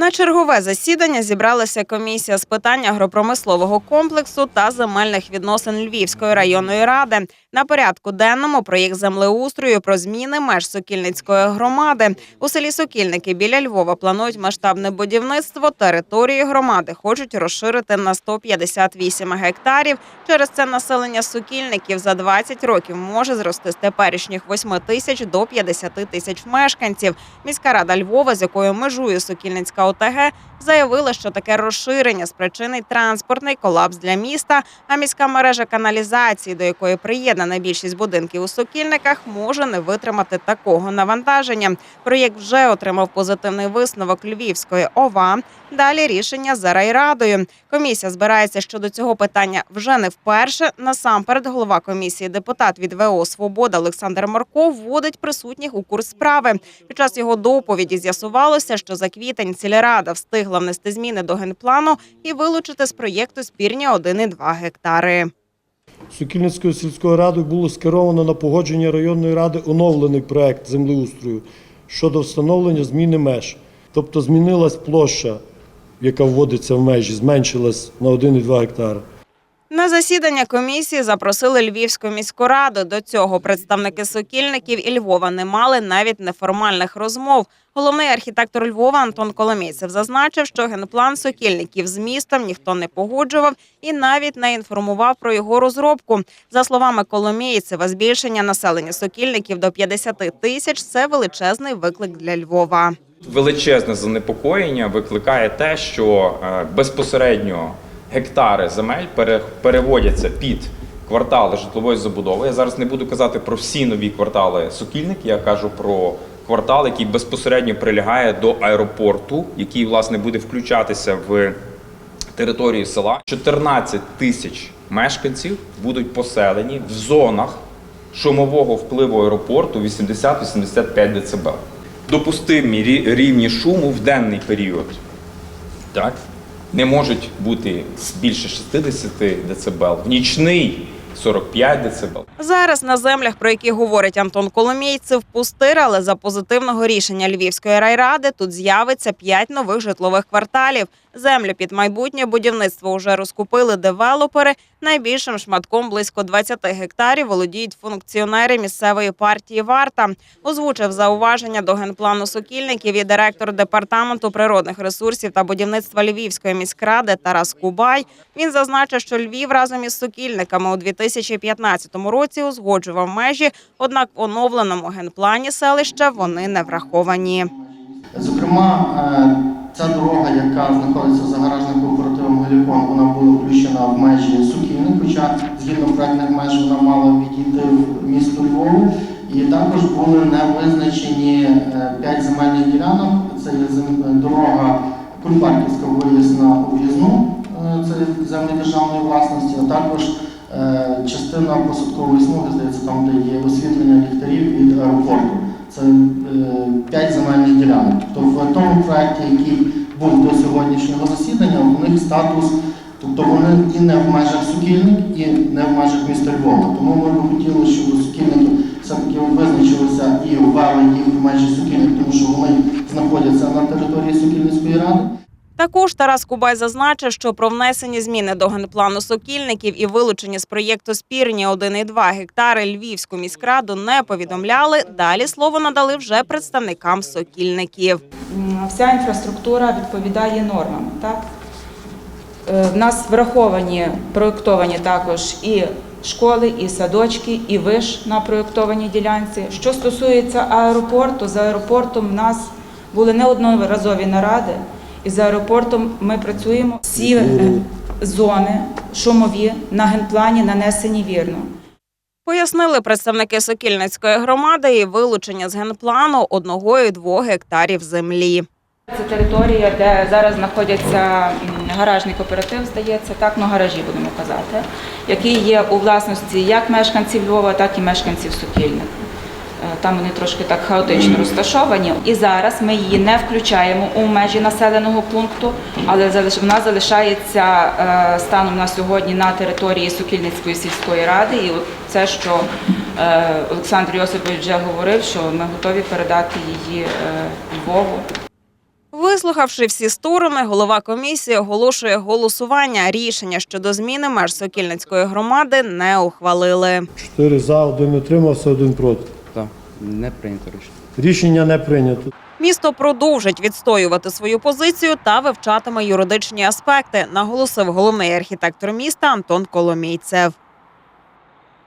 На чергове засідання зібралася комісія з питань агропромислового комплексу та земельних відносин Львівської районної ради. На порядку денному проєкт землеустрою про зміни меж Сокільницької громади. У селі Сокільники біля Львова планують масштабне будівництво. Території громади хочуть розширити на 158 гектарів. Через це населення сокільників за 20 років може зрости з теперішніх 8 тисяч до 50 тисяч мешканців. Міська рада Львова, з якою межує Сокільницька ОТГ, заявила, що таке розширення спричинить транспортний колапс для міста. А міська мережа каналізації, до якої приєднана більшість будинків у Сокільниках, може не витримати такого навантаження. Проєкт вже отримав позитивний висновок Львівської ОВА. Далі рішення за райрадою. Комісія збирається щодо цього питання вже не вперше. Насамперед, голова комісії, депутат від ВО Свобода Олександр Марков вводить присутніх у курс справи. Під час його доповіді з'ясувалося, що за квітень сільрада встигла внести зміни до генплану і вилучити з проєкту спірні 1,2 гектари. Сокільницькою сільською радою було скеровано на погодження районної ради оновлений проект землеустрою щодо встановлення зміни меж. Тобто змінилась площа, яка вводиться в межі, зменшилась на 1,2 гектара. На засідання комісії запросили Львівську міську раду. До цього представники сокільників і Львова не мали навіть неформальних розмов. Головний архітектор Львова Антон Коломійцев зазначив, що генплан сокільників з містом ніхто не погоджував і навіть не інформував про його розробку. За словами Коломійцева, збільшення населення сокільників до 50 тисяч це величезний виклик для Львова. Величезне занепокоєння викликає те, що е, безпосередньо гектари земель пере- переводяться під квартали житлової забудови. Я зараз не буду казати про всі нові квартали Сокільник, я кажу про квартал, який безпосередньо прилягає до аеропорту, який власне буде включатися в територію села. 14 тисяч мешканців будуть поселені в зонах шумового впливу аеропорту 80-85 дБ. Допустимі рівні шуму в денний період так, не можуть бути більше 60 дБ, в нічний 45 дБ. Зараз на землях, про які говорить Антон Коломійцев, пустир, але за позитивного рішення Львівської райради тут з'явиться п'ять нових житлових кварталів. Землю під майбутнє будівництво вже розкупили девелопери. Найбільшим шматком близько 20 гектарів володіють функціонери місцевої партії Варта. Озвучив зауваження до генплану сокільників і директор департаменту природних ресурсів та будівництва Львівської міськради Тарас Кубай. Він зазначив, що Львів разом із сокільниками у 2015 році узгоджував межі, однак в оновленому генплані селища вони не враховані. Зокрема, е, ця дорога, яка знаходиться за гаражним кооперативом Галікон, вона була включена в межі Сукільни, хоча згідно проектних меж вона мала відійти в місто Львову. І також були не визначені е, п'ять земельних ділянок. Це є дорога Кульбарківська виїзд на об'їзну, е, це землі державної власності, а також е, частина посадкової смуги, здається, там, де є освітлення ліхтарів від аеропорту. Це е, п'ять земельних ділянок. Тобто в тому проєкті, який був до сьогоднішнього засідання, у них статус, тобто вони і не в межах Сукільник, і не в межах міста Львова. Тому ми б хотіли, щоб Сукільники все-таки визначилися і ввели їх в межі Сукільник, тому що вони знаходяться на території Сукільницької ради. Також Тарас Кубай зазначив, що про внесені зміни до генплану сокільників і вилучення з проєкту спірні 1,2 гектари Львівську міськраду не повідомляли. Далі слово надали вже представникам сокільників. Вся інфраструктура відповідає нормам. Так? Е, В нас враховані, проєктовані також і школи, і садочки, і виш на проєктованій ділянці. Що стосується аеропорту, з аеропортом в нас були неодноразові наради, і з аеропортом ми працюємо. Всі е, зони шумові на генплані нанесені вірно. Пояснили представники Сокільницької громади і вилучення з генплану одного і двох гектарів землі. Це територія, де зараз знаходяться гаражний кооператив, здається, так, ну гаражі будемо казати, який є у власності як мешканців Львова, так і мешканців Сокільних. Е, Там вони трошки так хаотично розташовані. І зараз ми її не включаємо у межі населеного пункту, але вона залишається е, станом на сьогодні на території Сокільницької сільської ради. І це, що е, Олександр Йосипович вже говорив, що ми готові передати її е, Львову. Вислухавши всі сторони, голова комісії оголошує голосування. Рішення щодо зміни меж Сокільницької громади не ухвалили. Чотири за, один утримався, один проти. Не прийнято рішення. Рішення не прийнято. Місто продовжить відстоювати свою позицію та вивчатиме юридичні аспекти, наголосив головний архітектор міста Антон Коломійцев.